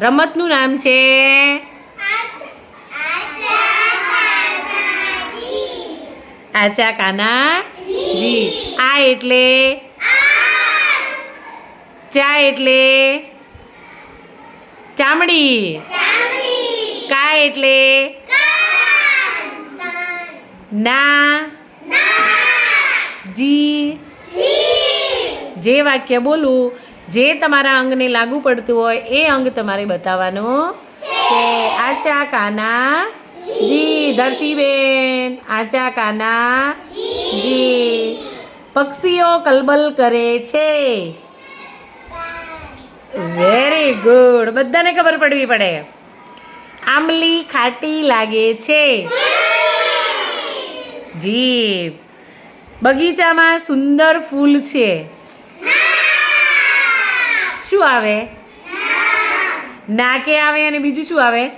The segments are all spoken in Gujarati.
રમતનું નામ છે? આચા કાના જી. આ એટલે? ચા એટલે? ચામડી. કા એટલે? ના. જી. જે. વાક્ય બોલું જે તમારા અંગને લાગુ પડતું હોય એ અંગ તમારે બતાવવાનું છે આચા કાના જી ધરતીબેન, આચા કાના જી. પક્ષીઓ કલબલ કરે છે. વેરી ગુડ બધાને ખબર પડવી પડે. આંબલી ખાટી લાગે છે. જી. બગીચામાં સુંદર ફૂલ છે. શું આવે? નાકે આવે અને બીજું શું આવે?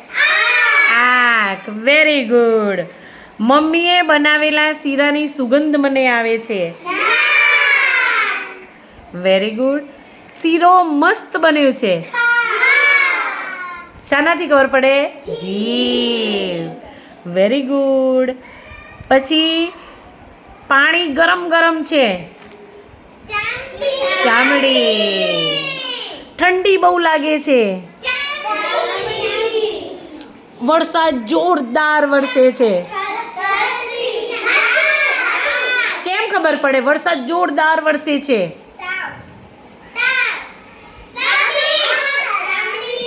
આંખ. વેરી ગુડ મમ્મીએ બનાવેલા શીરાની સુગંધ મને આવે છે. વેરી ગુડ શીરો મસ્ત બન્યો છે. શાનાથી ખબર પડે? જી. વેરી ગુડ પછી પાણી ગરમ ગરમ છે. ચામડી. ઠંડી બહુ લાગે છે. વરસાદ જોરદાર વરસે છે. કેમ ખબર પડે? વરસાદ જોરદાર વરસે છે.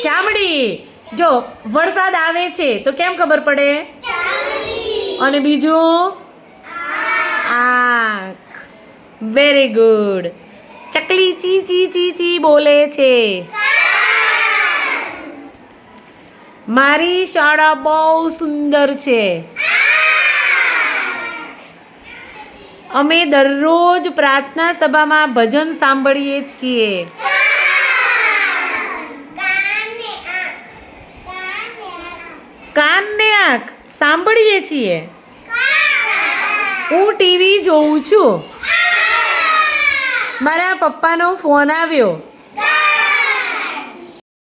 ચામડી. જો વરસાદ આવે છે તો કેમ ખબર પડે? અને બીજું? આંખ. વેરી ગુડ ચકલી ચી ચી ચી ચી બોલે છે. મારી શાળા બહુ સુંદર છે. અમે દરરોજ પ્રાર્થના સભામાં ભજન સાંભળીએ છીએ. કાનને આંખ સાંભળીએ છીએ. હું ટીવી જોઉં છું. મારા પપ્પાનો ફોન આવ્યો.